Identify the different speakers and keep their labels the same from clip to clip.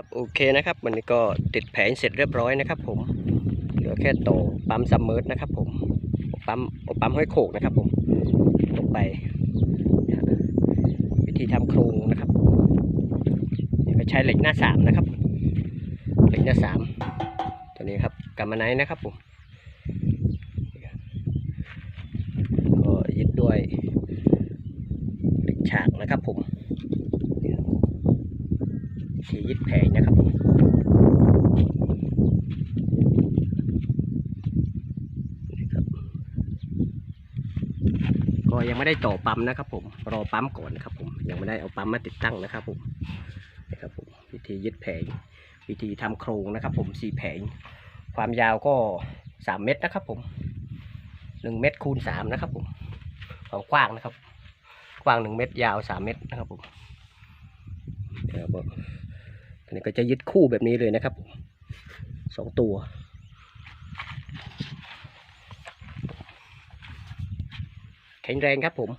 Speaker 1: ครับโอเคนะครับวันนี้ก็ติดแผงเสร็จเรียบร้อยนะครับ ผมเหลือแค่ต่อปั๊มซัมเมอร์นะครับ ผมปั๊มเอปั๊มห้อยโขกนะครับ ผมลงไป วิธีทำโครงนะครับนี่ก็ใช้เหล็กหน้าสามนะครับ เหล็กหน้าสามตัวนี้ครับกำมะไนนะครับผมก็ยึดด้วยเหล็กฉากนะครับผม ทียึดแผงนะครับผมก็ยังไม่ได้ต่อปั๊มนะครับผม รอปั๊มก่อนนะครับผม ยังไม่ได้เอาปั๊มมาติดตั้งนะครับผมนี่ครับผมวิธียึดแผง วิธีทำโครงนะครับ ผมสี่แผง ความยาวก็สามเมตรนะครับผมหนึ่งเมตรคูณสามนะครับผมความกว้างนะครับ กว้างหนึ่งเมตรยาวสามเมตรนะครับผมเดี๋ยวผม อันนี้ก็จะยึดคู่แบบนี้เลยนะครับผมสองตัว แข็งแรงครับผม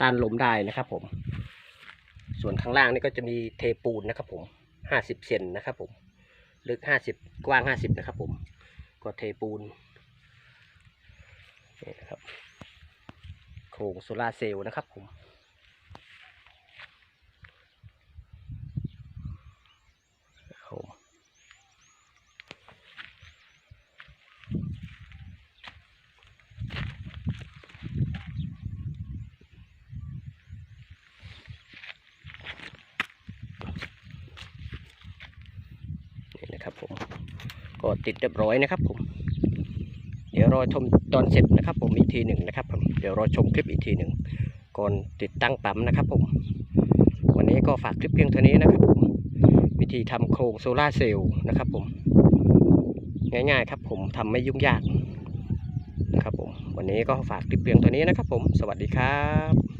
Speaker 1: ต้านลมได้นะครับผม ส่วนข้างล่างนี่ก็จะมีเทปูนนะครับผมห้าสิบเซนนะครับผม ลึกห้าสิบกว้างห้าสิบนะครับผม ก็เทปูนนี่นะครับ โครงโซลาร์เซลล์นะครับผม นะครับผมก็ติดเรียบร้อยนะครับผม เดี๋ยวรอชมตอนเสร็จนะครับ ผมอีกทีหนึ่งนะครับผมเดี๋ยวรอชมคลิปอีกทีหนึ่งก่อนติดตั้งปั๊มนะครับผม วันนี้ก็ฝากคลิปเพียงเท่านี้นะครับผมวิธีทำโครงโซลาเซลล์นะครับผม ง่ายๆครับผมทำไม่ยุ่งยากนะครับผม วันนี้ก็ฝากคลิปเพียงเท่านี้นะครับผม สวัสดีครับ